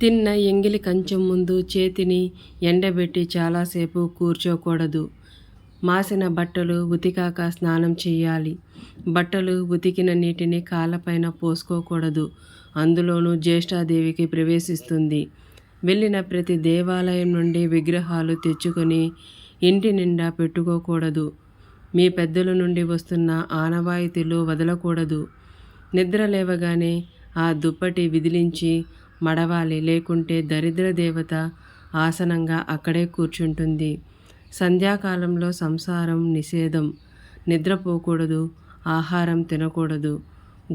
తిన్న ఎంగిలి కంచం ముందు చేతిని ఎండబెట్టి చాలాసేపు కూర్చోకూడదు. మాసిన బట్టలు ఉతికాక స్నానం చేయాలి. బట్టలు ఉతికిన నీటిని కాళ్ళపైన పోసుకోకూడదు. అందులోనూ జ్యేష్ఠాదేవికి ప్రవేశిస్తుంది. వెళ్ళిన ప్రతి దేవాలయం నుండి విగ్రహాలు తెచ్చుకొని ఇంటి నిండా పెట్టుకోకూడదు. మీ పెద్దల నుండి వస్తున్న ఆనవాయితీలు వదలకూడదు. నిద్ర లేవగానే ఆ దుప్పటి విదిలించి మడవాలి లేకుంటే దరిద్ర దేవత ఆసనంగా అక్కడే కూర్చుంటుంది. సంధ్యాకాలంలో సంసారం నిషేధం. నిద్రపోకూడదు ఆహారం తినకూడదు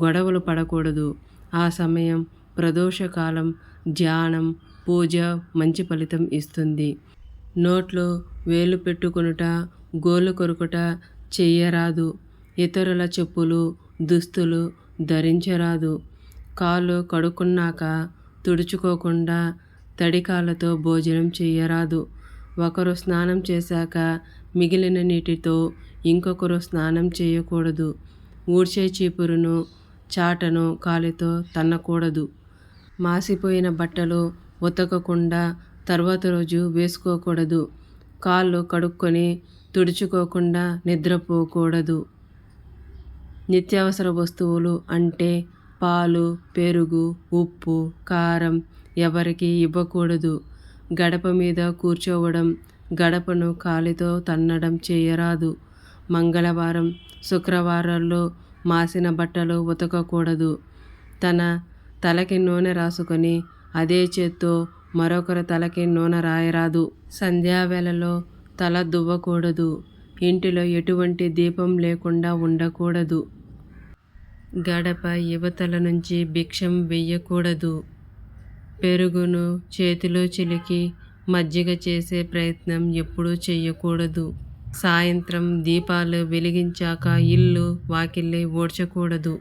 గొడవలు పడకూడదు. ఆ సమయం ప్రదోషకాలం ధ్యానం పూజ మంచి ఫలితం ఇస్తుంది. నోట్లో వేలు పెట్టుకొనుట గోలు కొరుకుట చెయ్యరాదు. ఇతరుల చెప్పులు దుస్తులు ధరించరాదు. కాళ్ళు కడుక్కున్నాక తుడుచుకోకుండా తడికాలతో భోజనం చేయరాదు ఒకరు స్నానం చేశాక మిగిలిన నీటితో ఇంకొకరు స్నానం చేయకూడదు. ఊడ్చే చీపురును చాటను కాలితో తన్నకూడదు. మాసిపోయిన బట్టలు ఉతకకుండా తర్వాత రోజు వేసుకోకూడదు. కాళ్ళు కడుక్కొని తుడుచుకోకుండా నిద్రపోకూడదు. నిత్యావసర వస్తువులు అంటే పాలు పెరుగు ఉప్పు కారం ఎవరికి ఇవ్వకూడదు. గడప మీద కూర్చోవడం గడపను కాలితో తన్నడం చేయరాదు. మంగళవారం శుక్రవారాల్లో మాసిన బట్టలు ఉతకకూడదు. తన తలకి నూనె రాసుకొని అదే చేత్తో మరొకరు తలకి నూనె రాయరాదు. సంధ్యావేళలో తల దువ్వకూడదు. ఇంటిలో ఎటువంటి దీపం లేకుండా ఉండకూడదు. గడప యువతల నుంచి భిక్షం వెయ్యకూడదు. పెరుగును చేతిలో చిలికి మజ్జిగ చేసే ప్రయత్నం ఎప్పుడూ చేయకూడదు సాయంత్రం దీపాలు వెలిగించాక ఇల్లు వాకిలి ఓడ్చకూడదు.